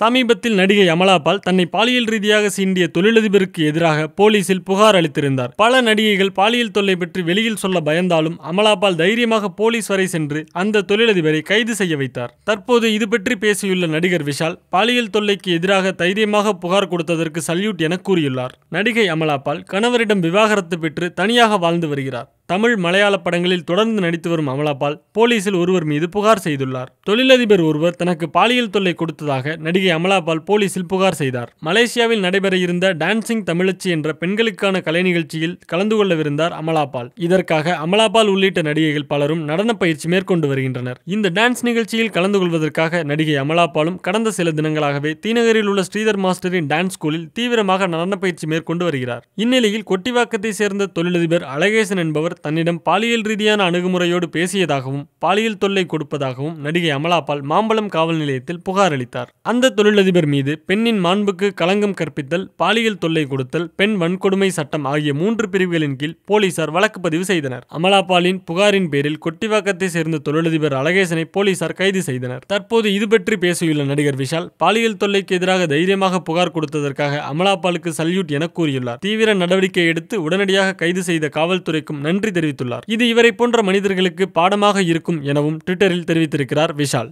சமீபத்தில் நடிகை அமலாபால் தன்னை பாலியல் ரீதியாக சீண்டிய தொழிலதிபருக்கு எதிராக போலீசில் புகார் அளித்திருந்தார். பல நடிகைகள் பாலியல் தொல்லை பற்றி வெளியில் சொல்ல பயந்தாலும் அமலாபால் தைரியமாக போலீஸ் வரை சென்று அந்த தொழிலதிபரை கைது செய்ய வைத்தார். தற்போது இது பற்றி பேசியுள்ள நடிகர் விஷால் பாலியல் தொல்லைக்கு எதிராக தைரியமாக புகார் கொடுத்ததற்கு சல்யூட் என கூறியுள்ளார். நடிகை அமலாபால் கணவரிடம் விவாகரத்து பெற்று தனியாக வாழ்ந்து வருகிறார். தமிழ் மலையாள படங்களில் தொடர்ந்து நடித்து வரும் அமலாபால் போலீசில் ஒருவர் மீது புகார் செய்துள்ளார். தொழிலதிபர் ஒருவர் தனக்கு பாலியல் தொல்லை கொடுத்ததாக நடிகை அமலாபால் போலீசில் புகார் செய்தார். மலேசியாவில் நடைபெற இருந்த டான்சிங் தமிழச்சி என்ற பெண்களுக்கான கலை நிகழ்ச்சியில் கலந்து கொள்ளவிருந்தார் அமலாபால். இதற்காக அமலாபால் உள்ளிட்ட நடிகைகள் பலரும் நடன பயிற்சி மேற்கொண்டு வருகின்றனர். இந்த டான்ஸ் நிகழ்ச்சியில் கலந்து கொள்வதற்காக நடிகை அமலாபாலும் கடந்த சில தினங்களாகவே தீநகரில் உள்ள ஸ்ரீதர் மாஸ்டரின் டான்ஸ் ஸ்கூலில் தீவிரமாக நடன பயிற்சி மேற்கொண்டு வருகிறார். இந்நிலையில் கொட்டிவாக்கத்தை சேர்ந்த தொழிலதிபர் அழகேசன் என்பவர் தன்னிடம் பாலியல் ரீதியான அணுகுமுறையோடு பேசியதாகவும் பாலியல் தொல்லை கொடுப்பதாகவும் நடிகை அமலாபால் மாம்பலம் காவல் நிலையத்தில் புகார் அளித்தார். அந்த தொழிலதிபர் மீது பெண்ணின் மாண்புக்கு களங்கம் கற்பித்தல் பாலியல் தொல்லை கொடுத்தல் பெண் வன்கொடுமை சட்டம் ஆகிய மூன்று பிரிவுகளின் கீழ் போலீசார் வழக்கு பதிவு செய்தனர். அமலாபாலின் புகாரின் பேரில் கொட்டிவாக்கத்தை சேர்ந்த தொழிலதிபர் அழகேசனை போலீசார் கைது செய்தனர். தற்போது இது பற்றி பேசியுள்ள நடிகர் விஷால் பாலியல் தொல்லைக்கு எதிராக தைரியமாக புகார் கொடுத்ததற்காக அமலாபாலுக்கு சல்யூட் என கூறியுள்ளார். தீவிர நடவடிக்கை எடுத்து உடனடியாக கைது செய்த காவல்துறைக்கும் நன்றி தெரிவித்துள்ளார். இது இவரை போன்ற மனிதர்களுக்கு பாடமாக இருக்கும் எனவும் ட்விட்டரில் தெரிவித்திருக்கிறார் விஷால்.